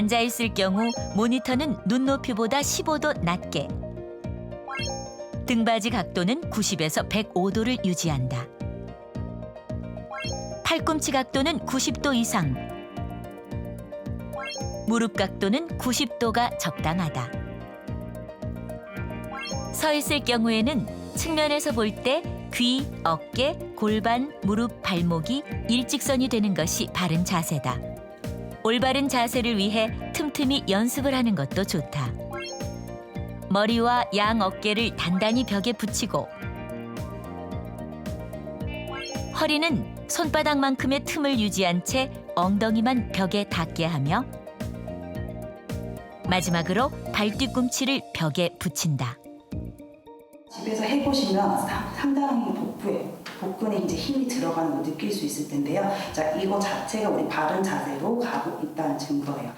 앉아 있을 경우 모니터는 눈높이보다 15도 낮게 등받이 각도는 90에서 105도를 유지한다. 팔꿈치 각도는 90도 이상 무릎 각도는 90도가 적당하다. 서 있을 경우에는 측면에서 볼 때 귀, 어깨, 골반, 무릎, 발목이 일직선이 되는 것이 바른 자세다. 올바른 자세를 위해 틈틈이 연습을 하는 것도 좋다. 머리와 양 어깨를 단단히 벽에 붙이고 허리는 손바닥만큼의 틈을 유지한 채 엉덩이만 벽에 닿게 하며 마지막으로 발 뒤꿈치를 벽에 붙인다. 집에서 해보시면 상- 상당히 복부에 복근에 이제 힘이 들어가는 걸 느낄 수 있을 텐데요. 자, 이거 자체가 우리 바른 자세로 가고 있다는 증거예요.